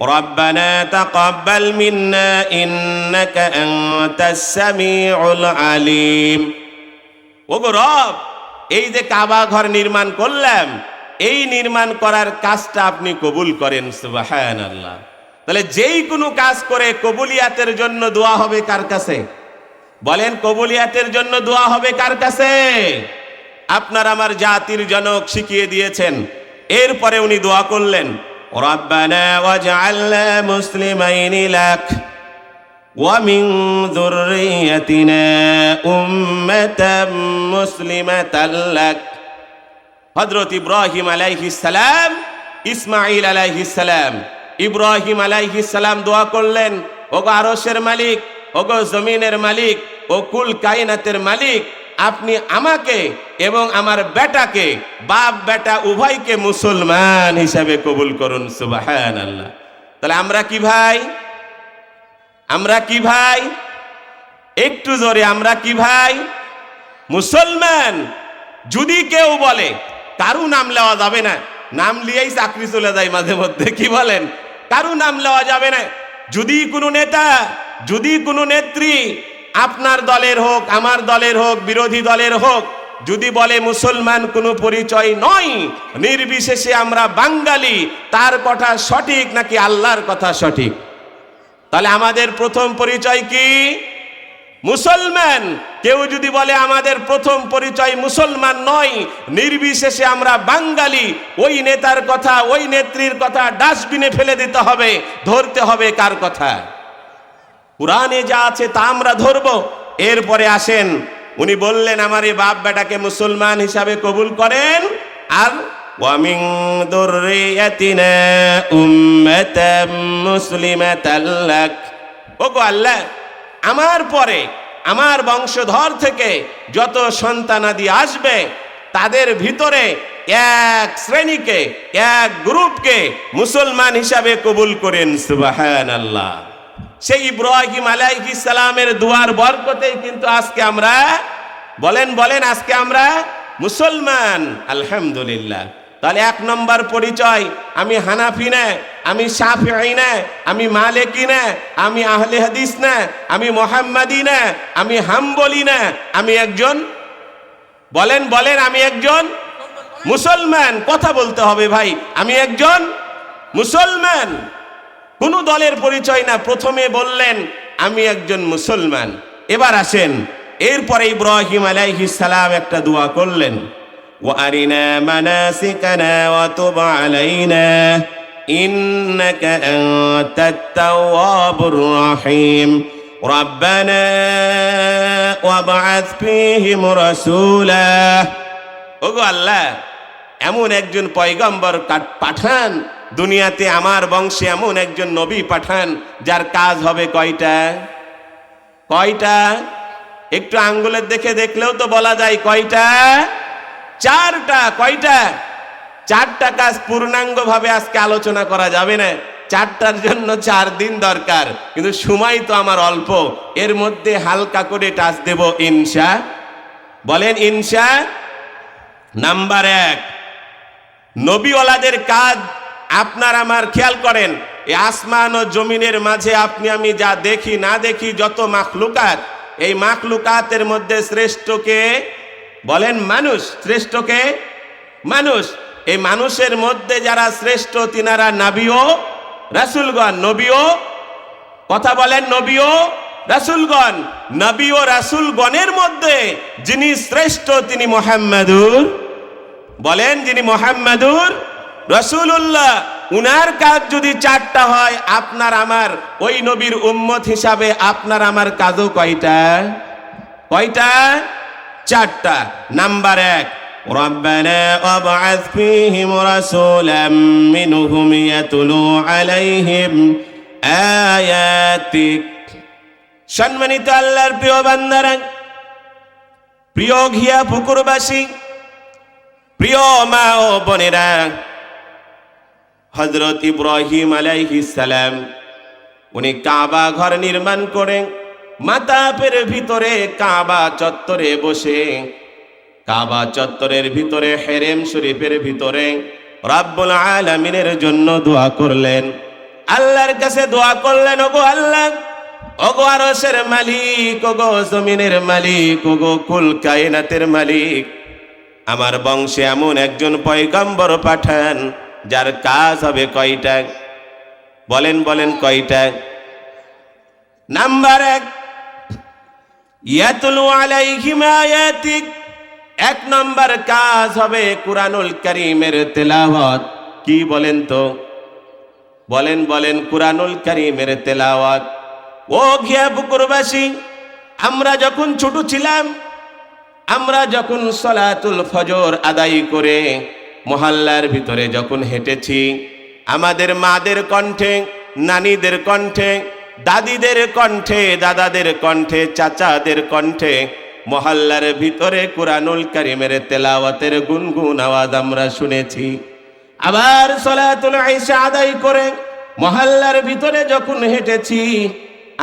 ربنا تقبل منا إنك أنت السميع العليم ওগো রব এই যে কাবা ঘর নির্মাণ করলাম এই নির্মাণ করার কাজটা আপনি কবুল করেন সুবাহান আল্লাহ তাহলে যেই কোনো কাজ করে কবুলিয়াতের জন্য দোয়া হবে কার কাছে বলেন কবুলিয়াতের জন্য দোয়া হবে কার কাছে আপনার আমার জাতির জনক শিখিয়ে দিয়েছেন এরপরে উনি দোয়া করলেন রব্বানা ওয়াজআলনা মুসলিমাইন লাক ومن ذريتنا أمة مسلمة لك হজরত ইব্রাহিম আলাইহিস সালাম ইসমাইল আলাইহিস সালাম ইব্রাহিম আলাইহিস সালাম দোয়া করলেন ওগো আরশের মালিক ওগো জমিনের মালিক ও কুল কায়নাতের মালিক আপনি আমাকে এবং আমার বেটাকে, বাপ, বেটা, উভয়কে মুসলমান হিসাবে কবুল করুন সুবাহান আল্লাহ তাহলে আমরা কি ভাই? আমরা কি ভাই? একটু জোরে, আমরা কি ভাই? মুসলমান, যদি কেউ বলে, কারু নাম নেওয়া যাবে না? নাম লিয়েই চাকরি চলে যায় মাঝে মধ্যে, কি বলেন? কারু নাম নেওয়া যাবে না? যদি কোনো নেতা, যদি কোনো নেত্রী আপনার দলের হোক, আমার দলের হোক, বিরোধী দলের হোক, যদি বলে মুসলমান কোনো পরিচয় নয়, নির্বিশেষে আমরা বাঙালি, তার কথা সঠিক নাকি আল্লাহর কথা সঠিক? তাহলে আমাদের প্রথম পরিচয় কি? মুসলমান। কেউ যদি বলে আমাদের প্রথম পরিচয় মুসলমান নয়, নির্বিশেষে আমরা বাঙালি, ওই নেতার কথা, ওই নেত্রীর কথা ডাস্টবিনে ফেলে দিতে হবে, ধরতে হবে কার কথা? কোরআনে যা আছে তা আমরা ধরব এরপরে আসেন উনি বললেন আমার এই বাপ বেটাকে মুসলমান হিসাবে কবুল করেন আর ومن ذريتنا أمة مسلمة لك ওগো আল্লাহ আমার পরে আমার বংশধর থেকে যত সন্তানাদি আসবে তাদের ভিতরে এক শ্রেণীকে এক গ্রুপকে মুসলমান হিসাবে কবুল করেন সুবাহান আল্লাহ সেই ইব্রাহিম সালামের দুয়ার বরকতেই কিন্তু আজকে আমরা, বলেন বলেন, আজকে আমরা মুসলমান, আলহামদুলিল্লাহ। তাহলে এক নম্বর পরিচয়, আমি হানাফি না, আমি সাফি না, আমি মালিকি না, আমি আহলে হাদিস না, আমি মোহাম্মদি না, আমি হাম্বলি না, আমি একজন, বলেন বলেন, আমি একজন মুসলমান। কথা বলতে হবে ভাই, আমি একজন মুসলমান। কোন দলের পরিচয় না প্রথমে বললেন আমি একজন মুসলমান এবার আসেন এরপরে ইব্রাহিম আলাইহিস সালাম একটা দোয়া করলেন وأرنا مناسكنا وتب علينا إنك أنت التواب الرحيم ربنا وابعث فيهم رسولا ওগো আল্লাহ এমন একজন পয়গম্বর কাট- পাঠান দুনিয়াতে আমার বংশে এমন একজন নবী পাঠান, যার কাজ হবে কয়টা? কয়টা? একটু আঙ্গুলের দেখে দেখলেও তো বলা যায় কয়টা? চারটা। কয়টা? চারটা কাজ পূর্ণাঙ্গ ভাবে আজকে আলোচনা করা যাবে না। চারটার জন্য চার দিন দরকার, কিন্তু সময় তো আমার অল্প। এর মধ্যে হালকা করে টাচ দেব ইনসা বলেন ইনসা নাম্বার এক, নবীওয়ালাদের কাজ আপনার আমার খেয়াল করেন, এই আসমান ও জমিনের মাঝে আপনি, আমি যা দেখি, না দেখি, যত মাখলুকাত, এই মাখলুকাতের মধ্যে শ্রেষ্ঠকে বলেন মানুষ, শ্রেষ্ঠকে মানুষ। এই মানুষের মধ্যে যারা শ্রেষ্ঠ, তিনারা নাবিও, রাসুলগণ, নবীও। কথা বলেন নবীও, রাসুলগণ নবী ও রাসুলগণের মধ্যে যিনি শ্রেষ্ঠ, তিনি মোহাম্মদুর। বলেন যিনি মোহাম্মদুর রসুল্লাহ উনার কাজ যদি চারটা হয় আপনার আমার ওই নবীর উম্মত হিসাবে আপনার আমার কাজও কয়টা কয়টা চারটা নাম্বার এক ربنا وابعث فيهم رسولا منهم يتلو عليهم آياتك সম্মানিত আল্লাহর প্রিয় বান্দারা প্রিয় ঘিয়া পুকুরবাসী প্রিয় মা ও বোনেরা হজরত ইব্রাহিম আলাইহিস সালাম, উনি কাবা ঘর নির্মাণ করে মাতাপের ভিতরে কাবা চত্বরে বসে, কাবা চত্বরের ভিতরে হেরেম শরীফের ভিতরে রাব্বুল আলামিনের জন্য দোয়া করলেন। আল্লাহর কাছে দোয়া করলেন, ওগো আল্লাহ, ওগো আরশের মালিক, ওগো জমিনের মালিক, ওগো কুল কায়নাতের মালিক, আমার বংশে এমন একজন পয়গম্বর পাঠান যার কাজ হবে কয়টা? বলেন বলেন কয়টা? নাম্বার এক, ইয়াতুলু আলাইহিম আয়াতিক। এক নম্বর কাজ হবে কুরআনুল কারীমের তেলাওয়াত। কি বলেন তো? বলেন বলেন কুরআনুল কারীমের তেলাওয়াত। ও ঘিয়া পুকুরবাসী আমরা যখন ছোট ছিলাম, আমরা যখন সলাতুল ফজর আদায় করে মহল্লার ভিতরে যখন হেঁটেছি, আমাদের মাদের কণ্ঠে, নানিদের কণ্ঠে, দাদিদের কণ্ঠে, দাদাদের কণ্ঠে, চাচাদের কণ্ঠে, মহল্লার ভিতরে কুরআনুল কারিমের তেলাওয়াতের গুনগুন আওয়াজ আমরা শুনেছি। আবার সলাতুল আইসা আদায় করে মহল্লার ভিতরে যখন হেঁটেছি,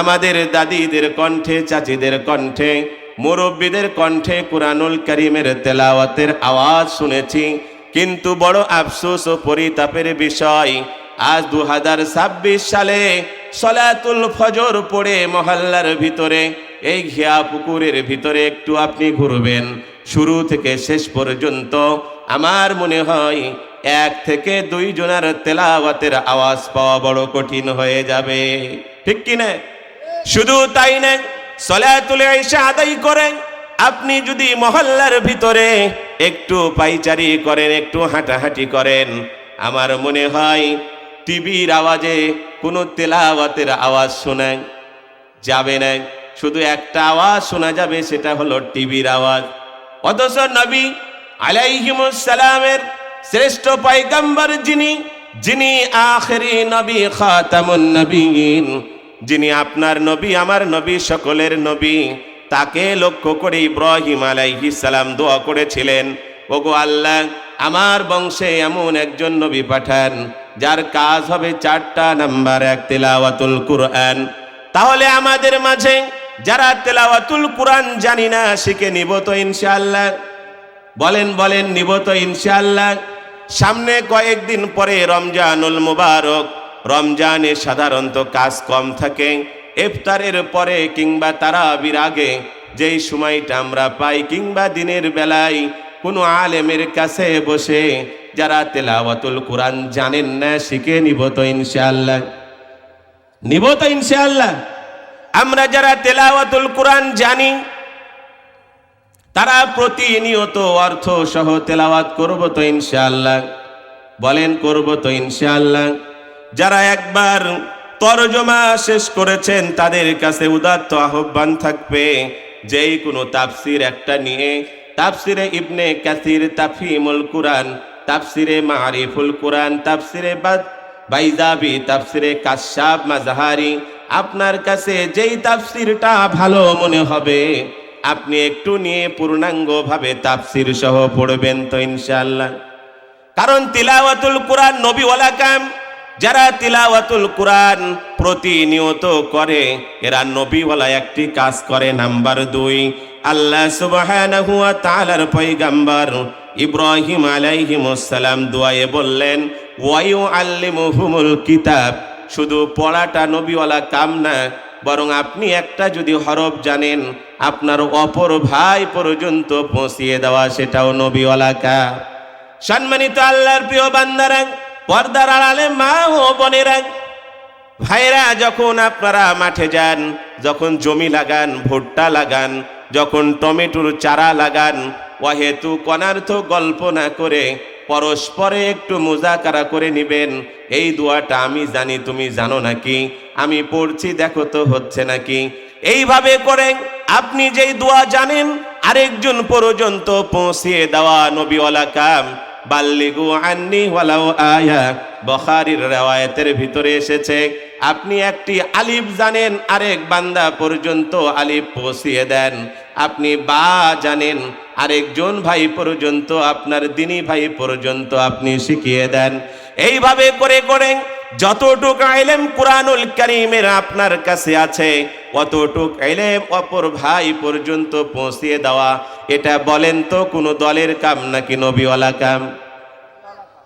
আমাদের দাদিদের কণ্ঠে, চাচিদের কণ্ঠে, মুরব্বীদের কণ্ঠে কুরআনুল কারিমের তেলাওয়াতের আওয়াজ শুনেছি। কিন্তু বড় আফসোস ও পরিতাপের বিষয়। আজ দু হাজার ছাব্বিশ সালে সলাতুল ফজর পড়ে মহল্লার ভিতরে, এই ঘিয়া পুকুরের ভিতরে একটু আপনি ঘুরবেন। শুরু থেকে শেষ পর্যন্ত আমার মনে হয় এক থেকে দুই জনের তেলাওয়াতের আওয়াজ পাওয়া বড় কঠিন হয়ে যাবে। ঠিক কি না? শুধু তাই না সলাতুল এসে আদায় করেন আপনি যদি মহল্লার ভিতরে একটু পাইচারি করেন, একটু হাঁটাহাঁটি করেন, আমার মনে হয় টিভির আওয়াজে কোনো তেলাওয়াতের আওয়াজ শোনায় যাবে না। শুধু একটা আওয়াজ শোনা যাবে, সেটা হলো টিভির আওয়াজ। অথচ নবী আলাইহিমুসালামের শ্রেষ্ঠ পয়গম্বর যিনি যিনি আখেরি নবী, খাতামুন নবীন, যিনি আপনার নবী, আমার নবী, সকলের নবী তাকে লক্ষ্য করে ইব্রাহিম সালাম দোয়া করেছিলেন, ওগো আল্লাহ, আমার বংশে এমন একজন নবী পাঠান, যার কাজ হবে চারটা নাম্বার, এক তেলাওয়াতুল কুরআন। তাহলে আমাদের মাঝে যারা তেলাওয়াতুল কুরআন জানি না, শিখে নিব তো ইনশাআল্লাহ। বলেন বলেন, নিব তো ইনশাআল্লাহ। সামনে কয়েকদিন পরে রমজানুল মুবারক, রমজানে সাধারণত কাজ কম থাকে। ইফতারের পরে কিংবা তারাবির আগে, যেই সময়টা আমরা পাই কিংবা দিনের বেলায়, কোনো আলেমের কাছে বসে যারা তেলাওয়াতুল কোরআন জানেন না, শিখে নিব তো ইনশাআল্লাহ। নিব তো ইনশাআল্লাহ। আমরা যারা তেলাওয়াতুল কোরআন জানি, তারা প্রতিনিয়ত অর্থ সহ তেলাওয়াত করব তো ইনশাআল্লাহ। বলেন, করব তো ইনশাআল্লাহ। যারা একবার তরজমা শেষ করেছেন, তাদের কাছে উদাত্ত আহ্বান থাকবে, যেই কোনো তাফসির একটা নিয়ে। তাফসিরে ইবনে কাসির তাফিমুল কুরআন, তাফসিরে মারিফুল কুরআন, তাফসিরে বাইজাবি, তাফসিরে কাশাব মাজাহারি আপনার কাছে যেই তাফসিরটা ভালো মনে হবে, আপনি একটু নিয়ে পূর্ণাঙ্গভাবে তাফসির সহ পড়বেন তো ইনশাআল্লাহ। কারণ তিলাওয়াতুল কোরআন নবীওয়ালা কাম যারা তিলাওয়াতুল কোরআন প্রতিনিয়ত করে, এরা নবীওয়ালা একটি কাজ করে। নাম্বার দুই, আল্লাহ সুবহানাহু ওয়া তাআলার পয়গাম্বর ইব্রাহিম আলাইহিমুস সালাম দুআয়ে বললেন ওয়ায়ু আল্লিমুহুমুল কিতাব। শুধু পড়াটা নবীওয়ালা কাম না, বরং আপনি একটা যদি হরফ জানেন, আপনার অপর ভাই পর্যন্ত পৌঁছিয়ে দেওয়া সেটাও নবীওয়ালা কাম। সম্মানিত আল্লাহর প্রিয় বান্দারা পর্দার আড়ালে মা ও বোনেরা ভাইরা যখন আপনারা মাঠে যান, যখন জমি লাগান, ভুট্টা লাগান, যখন টমেটোর চারা লাগান ওয়াহেতু কনার্থ গল্প না করে পরস্পরে একটু মুজাকারা করে নিবেন, এই দোয়াটা আমি জানি, তুমি জানো নাকি? আমি পড়ছি, দেখো তো হচ্ছে নাকি? এইভাবে করে আপনি যেই দোয়া জানেন, আরেকজন পর্যন্ত পৌঁছিয়ে দেওয়া নবীওয়ালা কাম। বাল্লিগু আন্নি ওয়ালাও আয়া। বখারির রেওয়ায়তের ভিতরে এসেছে, আপনি একটি আলিফ জানেন, আরেক বান্দা পর্যন্ত আলিফ পৌঁছিয়ে দেন। আপনি বা জানেন, আরেকজন ভাই পর্যন্ত, আপনার দিনী ভাই পর্যন্ত আপনি শিখিয়ে দেন। এইভাবে করে করে যতটুক আইলেম কোরআনুল করিমের আপনার কাছে আছে, অতটুক আইলেম অপর ভাই পর্যন্ত পৌঁছিয়ে দেওয়া, এটা বলেন তো কোনো দলের কাম নাকি নবীওয়ালা কাম?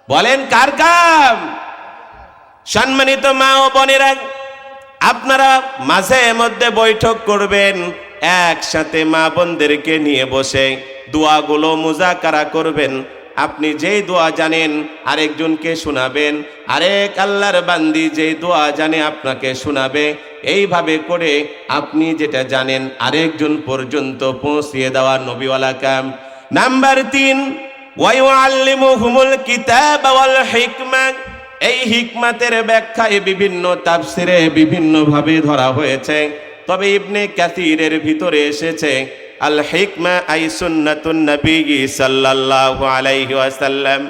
বলেন কার কাম? সম্মানিত মা ও বোনেরা, আপনারা মাঝে মধ্যে বৈঠক করবেন, একসাথে মা বোনদেরকে নিয়ে বসে দোয়াগুলো মুজাকারা করবেন আপনি যেই দোয়া জানেন, আরেকজনকে শোনাবেন। আরেক আল্লাহর বান্দি যেই দোয়া জানে, আপনাকে শোনাবে। এইভাবে করে আপনি যেটা জানেন, আরেকজন পর্যন্ত পৌঁছিয়ে দেওয়া নবীওয়ালা কাম। নাম্বার তিন এই হিকমাতের ব্যাখ্যায় বিভিন্ন তাফসিরে বিভিন্নভাবে ধরা হয়েছে। তবে ইবনে কাসিরের ভিতরে এসেছে আল হিকমা আই সুন্নাতুন নবী সাল্লাল্লাহু আলাইহি ওয়াসাল্লাম।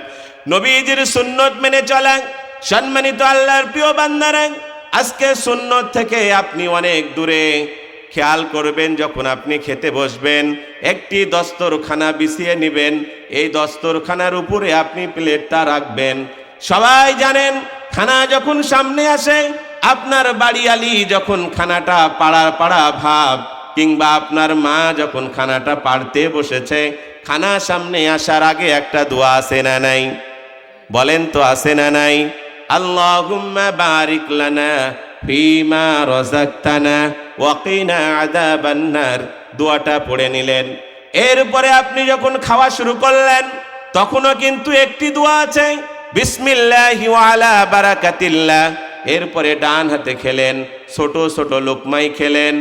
নবীজির সুন্নত মেনে চলা সম্মানিত আল্লাহর প্রিয় বান্দারা, আজকে সুন্নত থেকে আপনি অনেক দূরে খেয়াল করবেন যখন আপনি খেতে বসবেন, একটি দস্তরখানা বিছিয়ে নেবেন, এই দস্তরখানার উপরে আপনি প্লেটটা রাখবেন। সবাই জানেন, খানা যখন সামনে আসে, আপনার বাড়িয়ালি যখন খানাটা পাড়া পাড়া ভাব কিংবা আপনার মা যখন খানাটা পাড়তে বসেছে, খানা সামনে আসার আগে একটা দোয়া আছে না নাই? বলেন তো আছে না নাই? আল্লাহুম্মা বারিক লানা ফিমা রাযাকতানা ওয়া কিনা আযাবান নার দোয়াটা পড়ে নিলেন। এরপরে আপনি যখন খাওয়া শুরু করলেন, তখনও কিন্তু একটি দোয়া আছে, বিসমিল্লাহি ওয়া আলা এরপরে ডান হাতে খেলেন, ছোট ছোট লোকমাই খেলেন,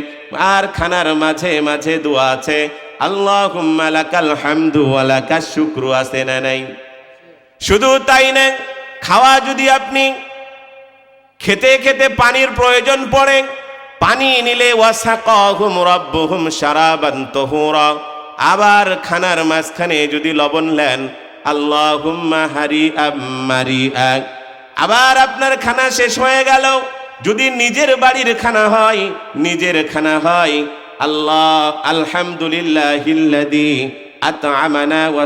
আর খানার মাঝে মাঝে দোয়া আছে, আল্লাহুম্মা লাকাল হামদু লাকাশ শুকরু আছে না নাই? শুধু তাই না, খাওয়া যদি আপনি খেতে খেতে পানির প্রয়োজন পড়ে, পানি নিলে ওয়াসাকাহুম রাব্বুহুম শারাবান তাহুরা, আবার খানার মাঝখানে যদি লবণ নেন আল্লাহুম্মা হারি মারি আবার আপনার খানা শেষ হয়ে গেল। যদি নিজের বাড়ির খানা হয়, নিজের খানা হয়। আল্লাহ, আলহামদুলিল্লাহিল্লাযী আত'আমানা ওয়া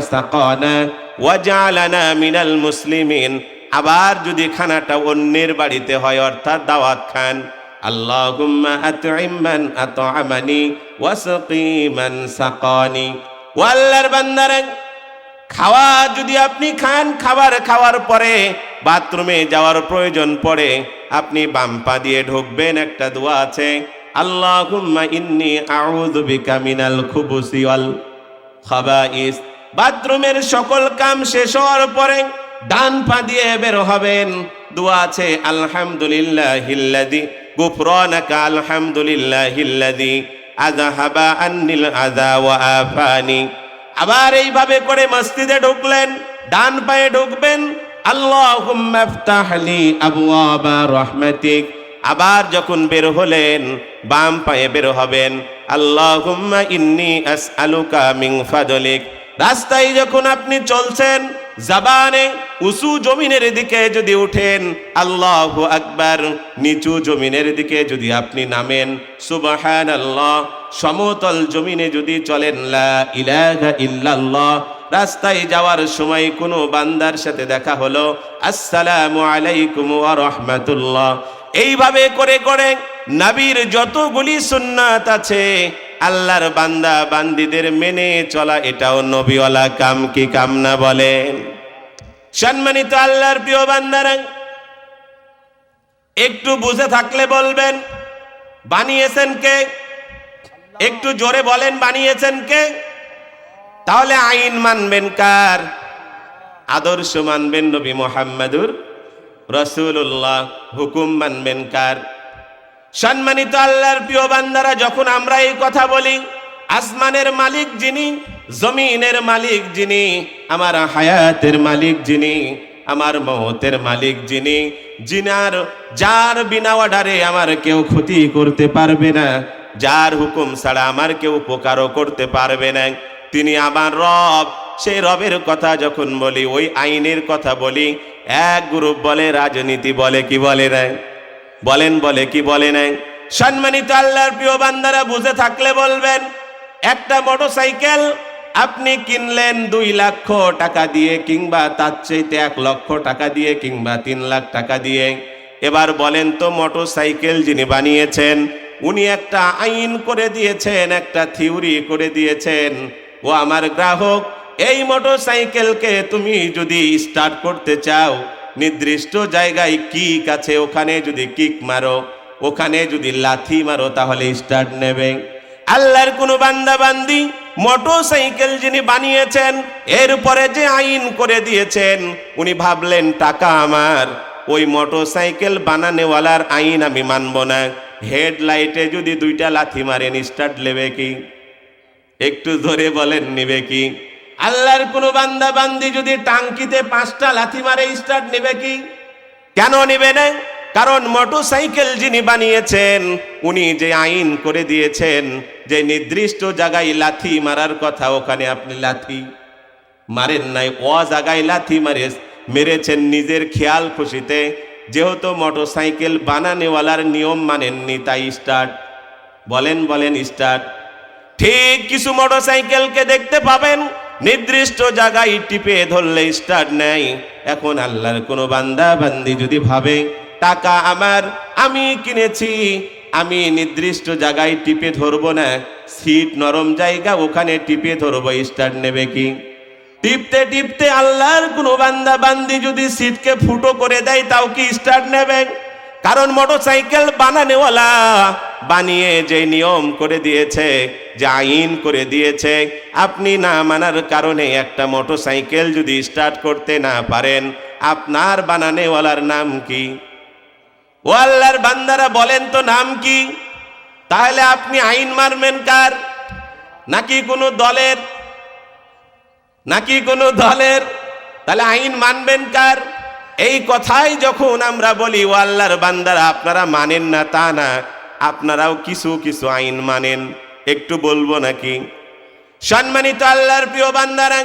মিনাল মুসলিমিন। আবার যদি খানাটা অন্যের বাড়িতে হয়, অর্থাৎ দাওয়াত খান। আল্লাহুম্মা আল্লাহর বান্দারা খাওয়া যদি আপনি খান, খাবার খাওয়ার পরে বাথরুমে যাওয়ার প্রয়োজন পড়ে, আপনি বাম পা দিয়ে ঢুকবেন, একটা দোয়া আছে, আল্লাহুম্মা ইন্নি আউযু বিকা মিনাল খুবুসি ওয়াল খাবাইস। বাথরুমের সকল কাম শেষ হওয়ার পরে ডান পা দিয়ে বের হবেন। দোয়া আছে, আলহামদুলিল্লাহিল্লাযী গুফরানাকা, আলহামদুলিল্লাহিল্লাযী আযহাবা আন্নিল আযা ওয়া আফানি। আবার এইভাবে করে মসজিদে ঢুকলেন, ডান পায়ে ঢুকবেন রহমাতিক। আবার যখন বের হলেন, বাম পায়ে বের হবেন আল্লাহ আসআলুকা মিং ফাদলিক। রাস্তায় যখন আপনি চলছেন জাবানে উঁচু জমিনের দিকে যদি উঠেন, আল্লাহ আকবার, নিচু জমিনের দিকে যদি আপনি নামেন সুবাহান আল্লাহ সমতল জমিনে যদি চলেন, লা ইল্লাল্লাহ, রাস্তায় যাওয়ার সময় কোনো বান্দার সাথে দেখা হলো, আসসালামু আলাইকুম ওয়া রাহমাতুল্লাহ। এইভাবে করে করে নাবির যতগুলি সুন্নাত আছে আল্লাহর বান্দা বান্দিদের মেনে চলা এটাও নবীওয়ালা কাম কি কাম না বলেন সম্মানিত আল্লাহর প্রিয় বান্দারা, একটু বুঝে থাকলে বলবেন, বানিয়েছেন কে? একটু জোরে বলেন, বানিয়েছেন কে? তাহলে আইন মানবেন কার? আদর্শ মানবেন নবী মোহাম্মদুর রসুল্লাহ হুকুম মানবেন কার? সম্মানিত আল্লাহর প্রিয় বান্দারা, যখন আমরা এই কথা বলি, আসমানের মালিক যিনি, জমিনের মালিক যিনি, আমার হায়াতের মালিক যিনি, আমার মহতের মালিক যিনি যিনার যার বিনা অর্ডারে আমার কেউ ক্ষতি করতে পারবে না, যার হুকুম ছাড়া আমার কেউ উপকারও করতে পারবে না। তিনি আমার রব, সেই রবের কথা যখন বলি, ওই আইনের কথা বলি, এক গ্রুপ বলে, রাজনীতি বলে, কি বলে না? বলেন, বলে, কি বলে নাই? সম্মানিত আল্লাহর প্রিয় বান্দারা, বুঝে থাকলে বলবেন, একটা মোটরসাইকেল আপনি কিনলেন দুই লক্ষ টাকা দিয়ে কিংবা তার চাইতে এক লক্ষ টাকা দিয়ে কিংবা তিন লাখ টাকা দিয়ে। এবার বলেন তো, মোটরসাইকেল যিনি বানিয়েছেন, উনি একটা আইন করে দিয়েছেন, একটা থিওরি করে দিয়েছেন। ও আমার গ্রাহক, এই মোটরসাইকেলকে তুমি যদি স্টার্ট করতে চাও নির্দিষ্ট জায়গায় কিক আছে, ওখানে যদি কিক মারো, ওখানে যদি লাথি মারো, তাহলে স্টার্ট নেবে। আল্লাহর কোনো বান্দা বান্দি মোটর সাইকেল যিনি বানিয়েছেন এরপরে যে আইন করে দিয়েছেন, উনি ভাবলেন, টাকা আমার, ওই মোটর সাইকেল বানানেওয়ালার আইন আমি মানব না। হেডলাইটে যদি দুইটা লাথি মারেন স্টার্ট নেবে কি? একটু ধরে বলেন, নিবে কি? আল্লাহর কোনো বান্দা বান্দি যদি টাঙ্কিতে পাঁচটা লাথি মারে স্টার্ট নেবে কি? কেন নেবে না? কারণ মোটরসাইকেল যিনি বানিয়েছেন, উনি যে আইন করে দিয়েছেন, যে নির্দিষ্ট জায়গায় লাথি মারার কথা, ওখানে আপনি লাথি মারেন নাই ও জায়গায় লাথি মারে, মেরেছেন নিজের খেয়াল খুশিতে। যেহেতু মোটরসাইকেল বানানেওয়ালার নিয়ম মানেননি, তাই স্টার্ট বলেন বলেন স্টার্ট ঠিক কিছু মোটরসাইকেলকে দেখতে পাবেন। নির্দিষ্ট জায়গায় টিপে ধরলে স্টার্ট নেয়। এখন আল্লাহর কোনো বান্দা বান্দি যদি ভাবে, টাকা আমার, আমি কিনেছি। আমি নির্দিষ্ট জায়গায় টিপে ধরবো না। সিট নরম জায়গা, ওখানে টিপে ধরবো, স্টার্ট নেবে কি? টিপতে টিপতে আল্লাহর কোনো বান্দা বান্দি যদি সিটকে ফুটো করে দেয়, তাও কি স্টার্ট নেবে? কারণ মোটরসাইকেল বানানেওয়ালা বানিয়ে যে নিয়ম করে দিয়েছে, যে আইন করে দিয়েছে, আপনি না মানার কারণে একটা মোটরসাইকেল যদি স্টার্ট করতে না পারেন, আপনার বানানেওয়ালার নাম কি? ও আল্লাহর বান্দারা বলেন তো নাম কি? তাহলে আপনি আইন মারবেন কার? নাকি কোনো দলের? নাকি কোনো দলের? তাহলে আইন মানবেন কার? এই কথাই যখন আমরা বলি, ও আল্লাহর বান্দারা, আপনারা মানেন না, তা না। আপনারাও কিছু কিছু আইন মানেন। একটু বলব নাকি? সম্মানিত আল্লাহর প্রিয় বান্দারা